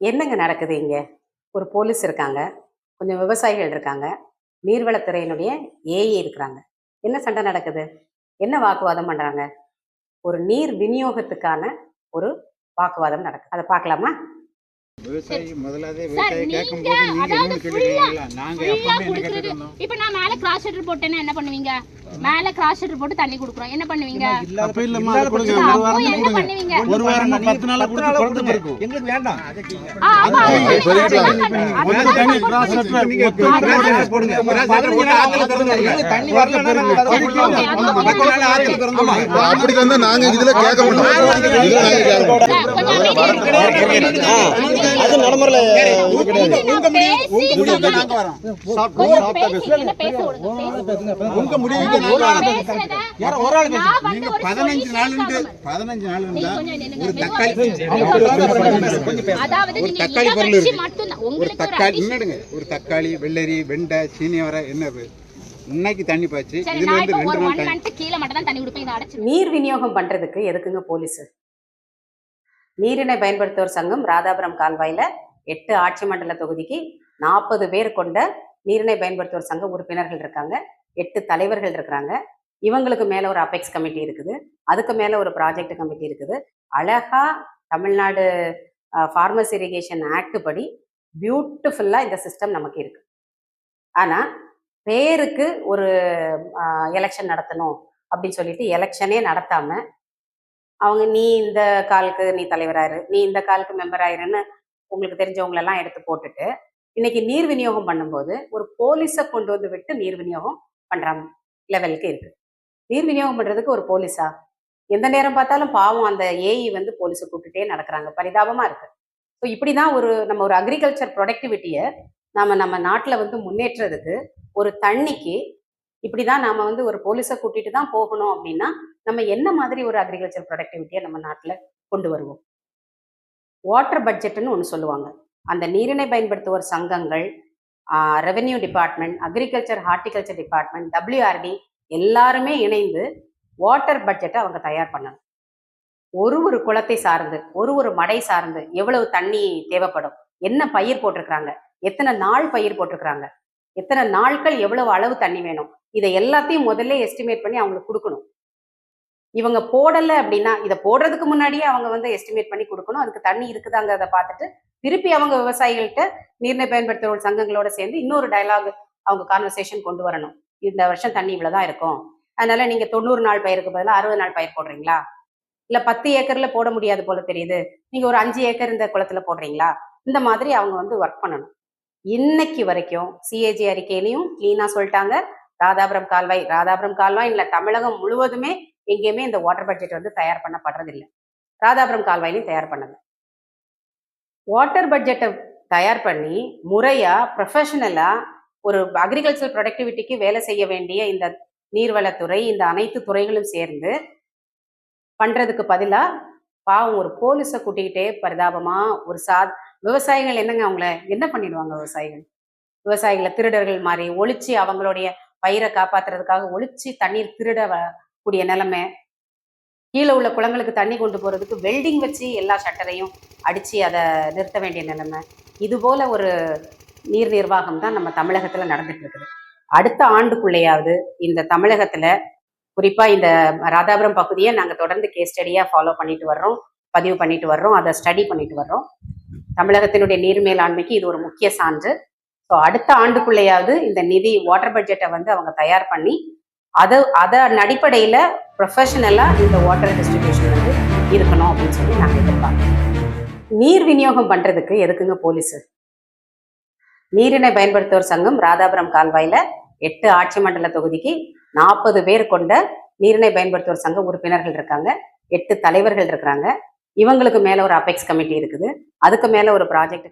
என்னங்க நடக்குது இங்கே? ஒரு போலீஸ் இருக்காங்க கொஞ்சம் விவசாயிகள் இருக்காங்க நீர்வளத்துறையினுடைய ஏஇ இருக்கிறாங்க. என்ன சண்டை நடக்குது? என்ன வாக்குவாதம் பண்ணுறாங்க ஒரு நீர் விநியோகத்துக்கான ஒரு வாக்குவாதம் நடக்குது. அதை பார்க்கலாமா? விவசாயி முதலாவது சார், விவசாயி நீங்க கேட்கும் போது நீங்க அதாவது என்ன கேட்டுருக்கீங்களா நாங்க ஃபுல்லா எப்பவுமே என்ன குடுக்குறது கேட்டுட்டு இருந்தோம் இப்ப நான் மேல கிராஸ் ஷட்டர் போட்டேன்னா என்ன பண்ணுவீங்க மேல கிராஸ் ஷட்டர் போட்டு தண்ணி குடுக்குறோம் என்ன பண்ணுவீங்க அப்ப இல்லம்மா அது கொடுங்க அப்போ ஒரு வாரம் என்ன கொடுங்க பண்ணுவீங்க ஒரு வாரம் பத்து நாள் கொடுத்து குறைஞ்சு இருக்கும் எங்களுக்கு வேண்டாம் ஆ, ஆமா, அது சொல்லிக்கலாம். பண்ணுங்க. ஒரு அதுதான் தண்ணி பண்ணுங்க. கிராஸ் நீங்க போடுங்க. நாள் ஆத்துல விடுங்க. தண்ணி ஆத்துல. அப்படி தந்தா நாங்க இதுல கேட்க மாட்டோம் இதுல நாங்க கேட்க மாட்டோம் அது நடைமுறையில. உங்க முடிவு. உங்க முடிவுக்கு நாங்க என்ன பதினஞ்சு நாள். பதினஞ்சு நாள் நீங்க இருந்தா கொஞ்சம் நில்லுங்க. ஒரு தக்காளி ஒரு தக்காளி பொருள் ஒரு உங்களுக்கு ஒரு தக்காளி என்னடுங்க ஒரு தக்காளி வெள்ளரி வெண்டை சீனியவரை என்னது இன்னைக்கு தண்ணி பாய்ச்சி. இதுல இருந்து ரெண்டு நாள் நீர் விநியோகம் பண்றதுக்கு எதுக்குங்க போலீஸ்? நீரினை பயன்படுத்துவோர் சங்கம் ராதாபுரம் கால்வாயில் எட்டு ஆட்சி மண்டல தொகுதிக்கு நாற்பது பேர் கொண்ட நீரினை பயன்படுத்துவோர் சங்க உறுப்பினர்கள் இருக்காங்க. எட்டு தலைவர்கள் இருக்கிறாங்க. இவங்களுக்கு மேலே ஒரு அபெக்ஸ் கமிட்டி இருக்குது. அதுக்கு மேலே ஒரு ப்ராஜெக்ட் கமிட்டி இருக்குது. அழகா தமிழ்நாடு ஃபார்மஸ் இரிகேஷன் ஆக்ட் படி பியூட்டிஃபுல்லாக இந்த சிஸ்டம் நமக்கு இருக்கு. ஆனால் பேருக்கு ஒரு எலெக்ஷன் நடத்தணும் அப்படின்னு சொல்லிட்டு எலெக்ஷனே நடத்தாமல் அவங்க நீ இந்த காலுக்கு நீ தலைவராயிரு நீ இந்த காலுக்கு மெம்பர் ஆயிருன்னு உங்களுக்கு தெரிஞ்சவங்களெல்லாம் எடுத்து போட்டுட்டு இன்னைக்கு நீர் விநியோகம் பண்ணும்போது ஒரு போலீஸை கொண்டு வந்து விட்டு நீர் விநியோகம் பண்ற லெவலுக்கு இருக்கு. நீர் விநியோகம் பண்றதுக்கு ஒரு போலீஸா எந்த நேரம் பார்த்தாலும் பாவம் அந்த ஏஇ வந்து போலீஸை கூப்பிட்டுட்டே நடக்கிறாங்க. பரிதாபமா இருக்கு. ஸோ இப்படிதான் ஒரு நம்ம ஒரு அக்ரிகல்ச்சர் ப்ரொடக்டிவிட்டியை நாம நம்ம நாட்டில் வந்து முன்னேற்றதுக்கு ஒரு தண்ணிக்கு இப்படிதான் நாம வந்து ஒரு போலீஸை கூட்டிட்டு தான் போகணும் அப்படின்னா நம்ம என்ன மாதிரி ஒரு அக்ரிகல்ச்சர் ப்ரொடக்டிவிட்டியை நம்ம நாட்டில் கொண்டு வருவோம்? வாட்டர் பட்ஜெட்டுன்னு ஒன்று சொல்லுவாங்க. அந்த நீரினை பயன்படுத்துவோர் சங்கங்கள் revenue department agriculture horticulture department WRD எல்லாருமே இணைந்து வாட்டர் பட்ஜெட்டை அவங்க தயார் பண்ணணும். ஒரு ஒரு குளத்தை சார்ந்து ஒரு ஒரு மடை சார்ந்து எவ்வளவு தண்ணி தேவைப்படும்? என்ன பயிர் போட்டிருக்கிறாங்க? எத்தனை நாள் பயிர் போட்டிருக்கிறாங்க? எத்தனை நாட்கள் எவ்வளவு அளவு தண்ணி வேணும்? இதை எல்லாத்தையும் முதல்ல எஸ்டிமேட் பண்ணி அவங்களுக்கு கொடுக்கணும். இவங்க போடலை அப்படின்னா இதை போடுறதுக்கு முன்னாடியே அவங்க வந்து எஸ்டிமேட் பண்ணி கொடுக்கணும். அதுக்கு தண்ணி இருக்குதாங்கிறத பார்த்துட்டு திருப்பி அவங்க விவசாயிகள்கிட்ட நீர்நிலை பயன்படுத்துகிற சங்கங்களோட சேர்ந்து இன்னொரு டயலாக் அவங்க கான்வர்சேஷன் கொண்டு வரணும். இந்த வருஷம் தண்ணி இவ்வளவுதான் இருக்கும். அதனால நீங்க தொண்ணூறு நாள் பயிருக்கு பதிலாக அறுபது நாள் பயிர் போடுறீங்களா? இல்ல பத்து ஏக்கர்ல போட முடியாது போல தெரியுது. நீங்க ஒரு அஞ்சு ஏக்கர் இந்த குளத்துல போடுறீங்களா? இந்த மாதிரி அவங்க வந்து ஒர்க் பண்ணணும். இன்னைக்கு வரைக்கும் சிஏஜி அறிக்கையிலையும் கிளீனா சொல்லிட்டாங்க. ராதாபுரம் கால்வாய் ராதாபுரம் கால்வாய் இல்லை தமிழகம் முழுவதுமே எங்கேயுமே இந்த வாட்டர் பட்ஜெட் வந்து தயார் பண்ணப்படுறது இல்லை ராதாபுரம் கால்வாயிலையும் தயார் பண்ணது வாட்டர் பட்ஜெட்டை தயார் பண்ணி முறையா ப்ரொஃபஷனலா ஒரு அக்ரிகல்ச்சர் ப்ரொடக்டிவிட்டிக்கு வேலை செய்ய வேண்டிய இந்த நீர்வளத்துறை இந்த அனைத்து துறைகளும் சேர்ந்து பண்றதுக்கு பதிலாக பாவம் ஒரு போலீஸை கூட்டிக்கிட்டே பரிதாபமா ஒரு சா விவசாயிகள் என்னங்க அவங்கள? என்ன பண்ணிடுவாங்க விவசாயிகள்? விவசாயிகளை திருடர்கள் மாதிரி ஒழிச்சு அவங்களுடைய பயிரை காப்பாத்துறதுக்காக ஒழிச்சு தண்ணீர் திருட கூடிய நிலைமை. கீழே உள்ள குளங்களுக்கு தண்ணி கொண்டு போறதுக்கு வெல்டிங் வச்சு எல்லா ஷட்டரையும் அடிச்சு அதை நிறுத்த வேண்டிய நிலைமை. இது போல ஒரு நீர் நிர்வாகம் தான் நம்ம தமிழகத்துல நடந்துட்டு இருக்குது. அடுத்த ஆண்டுக்குள்ளேயாவது இந்த தமிழகத்துல குறிப்பா இந்த ராதாபுரம் பகுதியை நாங்க தொடர்ந்து கேஸ் ஸ்டடியா ஃபாலோ பண்ணிட்டு வர்றோம் பதிவு பண்ணிட்டு வர்றோம் அதை ஸ்டடி பண்ணிட்டு வர்றோம். தமிழகத்தினுடைய நீர் மேலாண்மைக்கு இது ஒரு முக்கிய சான்று. ஸோ அடுத்த ஆண்டுக்குள்ளேயாவது இந்த நிதி வாட்டர் பட்ஜெட்டை வந்து அவங்க தயார் பண்ணி அதை அதன் அடிப்படையில் ப்ரொஃபஷனலாக இந்த வாட்டர் டிஸ்ட்ரிபியூஷன் வந்து இருக்கணும் அப்படின்னு சொல்லி நாங்கள் எதிர்பார்க்கிறோம். நீர் விநியோகம் பண்ணுறதுக்கு எதுக்குங்க போலீஸ் நீரினை பயன்படுத்துவோர் சங்கம் ராதாபுரம் கால்வாயில் எட்டு ஆட்சி மண்டல தொகுதிக்கு நாற்பது பேர் கொண்ட நீரினை பயன்படுத்துவோர் சங்க உறுப்பினர்கள் இருக்காங்க. எட்டு தலைவர்கள் இருக்கிறாங்க. இவங்களுக்கு மேலே ஒரு அபெக்ஸ் கமிட்டி இருக்குது. அதுக்கு மேலே ஒரு ப்ராஜெக்ட்